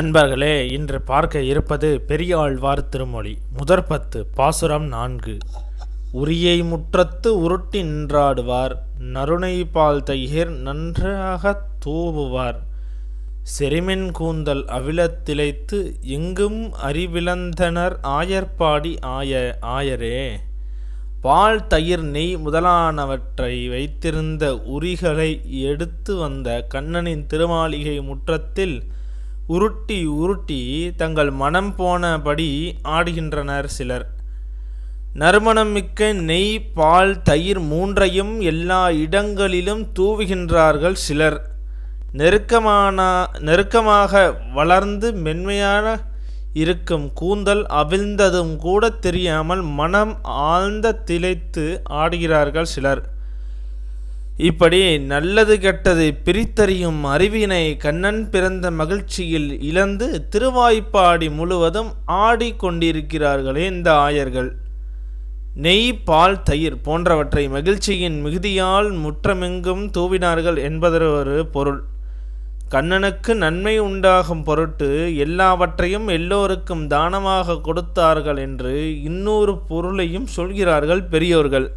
அன்பர்களே இன்று பார்க்க இருப்பது பெரியாழ்வார் திருமொழி. முதற் பத்து பாசுரம் நான்கு. உரியை முற்றத்து உருட்டி நின்றாடுவார் நருணை பால் தையிர் நன்றாகத் தூவுவார். செரிமென் கூந்தல் அவிழத்திளைத்து எங்கும் அறிவிழந்தனர் ஆயர்பாடி ஆய ஆயரே. பால் தயிர் நெய் முதலானவற்றை வைத்திருந்த உரிகளை எடுத்து வந்த கண்ணனின் திருமாளிகை முற்றத்தில் உருட்டி உருட்டி தங்கள் மனம் போனபடி ஆடுகின்றனர் சிலர். நறுமணம் மிக்க நெய் பால் தயிர் மூன்றையும் எல்லா இடங்களிலும் தூவுகின்றார்கள் சிலர். நெருக்கமான நெருக்கமாக வளர்ந்து மென்மையான இருக்கும் கூந்தல் அவிழ்ந்ததும் கூட தெரியாமல் மனம் ஆழ்ந்த திளைத்து ஆடுகிறார்கள் சிலர். இப்படி நல்லது கெட்டது பிரித்தறியும் அறிவினை கண்ணன் பிறந்த மகிழ்ச்சியில் இழந்து திருவாய்ப்பாடி முழுவதும் ஆடிக்கொண்டிருக்கிறார்களே இந்த ஆயர்கள். நெய் பால் தயிர் போன்றவற்றை மகிழ்ச்சியின் மிகுதியால் முற்றமெங்கும் தூவினார்கள் என்பதொரு பொருள். கண்ணனுக்கு நன்மை உண்டாகும் பொருட்டு எல்லாவற்றையும் எல்லோருக்கும் தானமாக கொடுத்தார்கள் என்று இன்னொரு பொருளையும் சொல்கிறார்கள் பெரியோர்கள்.